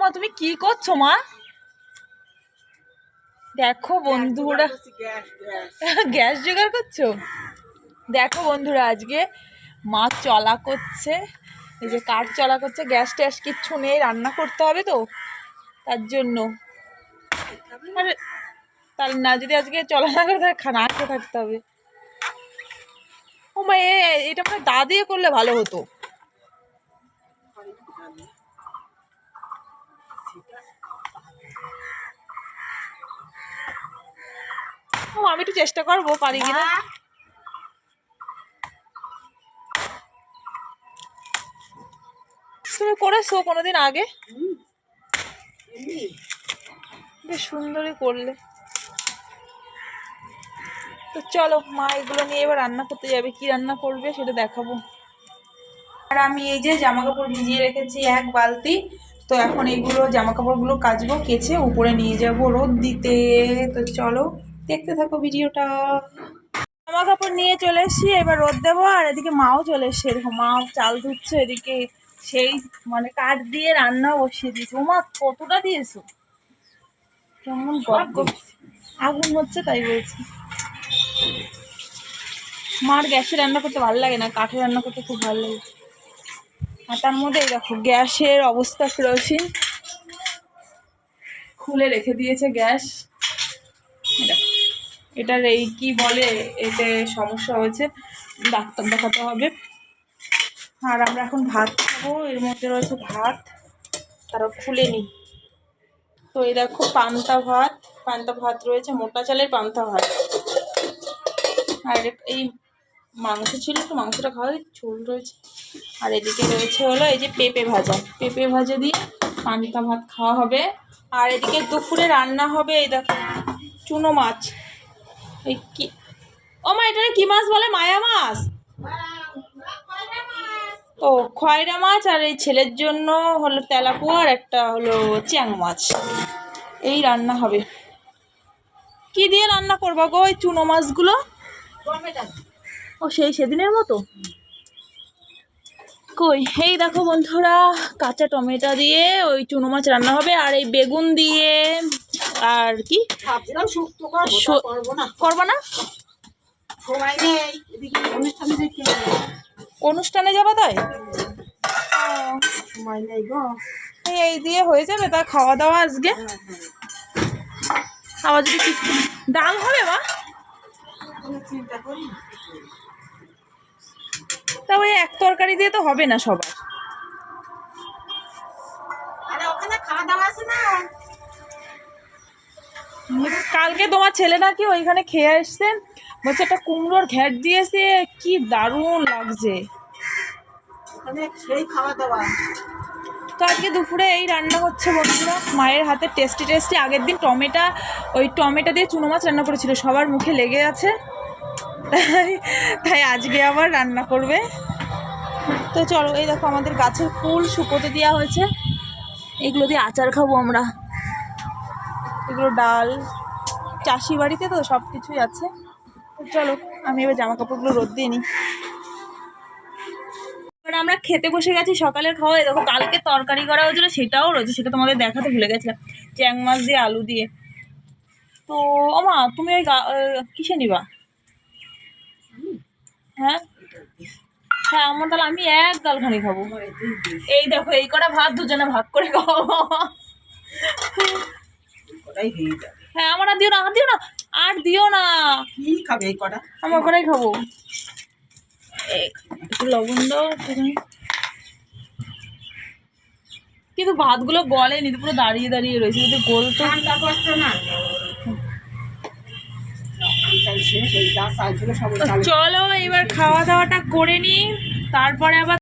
মা, তুমি কি করছ মা? দেখো বন্ধুরা। গ্যাস জোগাড় করছ? দেখো বন্ধুরা, আজকে মা চলা করছে। এই যে কাঠ চলা করছে, গ্যাস ট্যাস কিচ্ছু নেই, রান্না করতে হবে তো। তার জন্য। তাহলে না, যদি আজকে চলা না করে, তাহলে খানা খেয়ে থাকতে হবে। ও মা এটা মানে দা দিয়ে করলে ভালো হতো। ও আমি একটু চেষ্টা করব পারি কিনা। তুমি করেছ কোনোদিন আগে? বেশ সুন্দরই করলে। তো চলো মা এগুলো নিয়ে এবার রান্না করতে যাবে। কি রান্না করবে সেটা দেখাবো। আর আমি এই যে জামা কাপড় ভিজিয়ে রেখেছি এক বালতি তো এখন এইগুলো জামা কাপড়গুলো কাচবো কেচে উপরে নিয়ে যাব রোদ দিতে তো চলো। দেখতে থাকো ভিডিওটা। জামা কাপড় নিয়ে চলে এসেছি, এবার রোদ দেবো, আর এদিকে মাও চলে এসছে। এরকম মাও চাল ধুচ্ছে, এদিকে সেই মানে কাঠ দিয়ে রান্না বসিয়ে দিয়েছে। ও মা কতটা দিয়েছ? কেমন আগুন হচ্ছে তাই বলছি। মার গ্যাসে রান্না করতে ভালো লাগে না, কাঠে রান্না করতে খুব ভালো লাগে। আর তার মধ্যে দেখো, গ্যাসের অবস্থা কেরোসিন। খুলে রেখে দিয়েছে গ্যাস। এটা এটার এই কি বলে, এতে সমস্যা হয়েছে, ডাক্তার দেখাতে হবে। আর আমরা এখন ভাত খাব, এর মধ্যে রয়েছে ভাত, তারও খুলে নিই তো এই দেখো, পান্তা ভাত পান্তা ভাত রয়েছে, মোটা চালের পান্তা ভাত। আর এই মাংস ছিল তো, মাংসটা খাওয়া ঝোল রয়েছে। আর এদিকে রয়েছে হলো, এই যে পেঁপে ভাজা। পেঁপে ভাজা দিয়ে পান্তা ভাত খাওয়া হবে। আর এদিকে দুপুরে রান্না হবে, এই দেখো, চুনো মাছ। ও মা, এটা কি মাছ বলে? মায়া মাছ? ও খয়রা মাছ আর এই ছেলের জন্য হলো তেলাপুয়া আর একটা হলো চ্যাং মাছ। এই রান্না হবে। কি দিয়ে রান্না করবা গো ওই চুনো মাছগুলো? ও সেই সেদিনের মতো? কই, এই দেখো বন্ধুরা, কাঁচা টমেটো দিয়ে ওই চুনো মাছ রান্না হবে আর এই বেগুন দিয়ে আর কি? করব না। করবা না? সময় নেই এদিকে অনুষ্ঠানে যাবা তাই? এই দিয়ে হয়ে যাবে তা খাওয়া দাওয়া আজকে আবার যদি কি ডাল হবে না। তা ওই এক তরকারি দিয়ে তো হবে না সবার কালকে তোমার ছেলে নাকি ওইখানে খেয়ে আসছে। বলছে একটা কুমড়োর ঘ্যাট দিয়েছে কি দারুণ লাগছে। ওখানে সেই খাওয়া দাওয়া। তো আজকে দুপুরে এই রান্না হচ্ছে বন্ধুরা মায়ের হাতে টেস্টি টেস্টি। আগের দিন টমেটা ওই টমেটো দিয়ে চুনো মাছ রান্না করেছিল সবার মুখে লেগে আছে। তাই তাই আজকে আবার রান্না করবে। তো চলো এই দেখো আমাদের গাছের ফুল শুকোতে দেওয়া হয়েছে। এগুলো দিয়ে আচার খাব আমরা। এগুলো ডাল, চাষি বাড়িতে তো সব কিছুই আছে। চলো, আমি এবার জামা কাপড়গুলো রোদ দিয়ে নিই। আমরা খেতে বসে গেছি, সকালের খাওয়া। দেখো, কালকে তরকারি করা হয়েছিল, সেটাও রয়েছে, সেটা তোমাদের দেখাতে ভুলে গেছিলাম। চ্যাং মাছ দিয়ে আলু দিয়ে। তো, ওমা, তুমি ওই কিসে নিবা? হ্যাঁ? হ্যাঁ আমার তাহলে আমি এক গালখানি খাব। এই দেখো, এই কটা ভাত দুজনে ভাগ করে খাব। ওটাই হয়ে যাবে। হ্যাঁ আমার আর দিও না আর দিও না আর দিও না। কি খাবে এই কটা? আমার কটাই খাব। একটু লবণ দাও কিন্তু ভাতগুলো গলেনি তো পুরো দাঁড়িয়ে দাঁড়িয়ে রয়েছে যদি গলতো। ঠান্ডা করছে না। চাল এবার খাওয়া দাওয়াটা করে নিই তারপরে আবার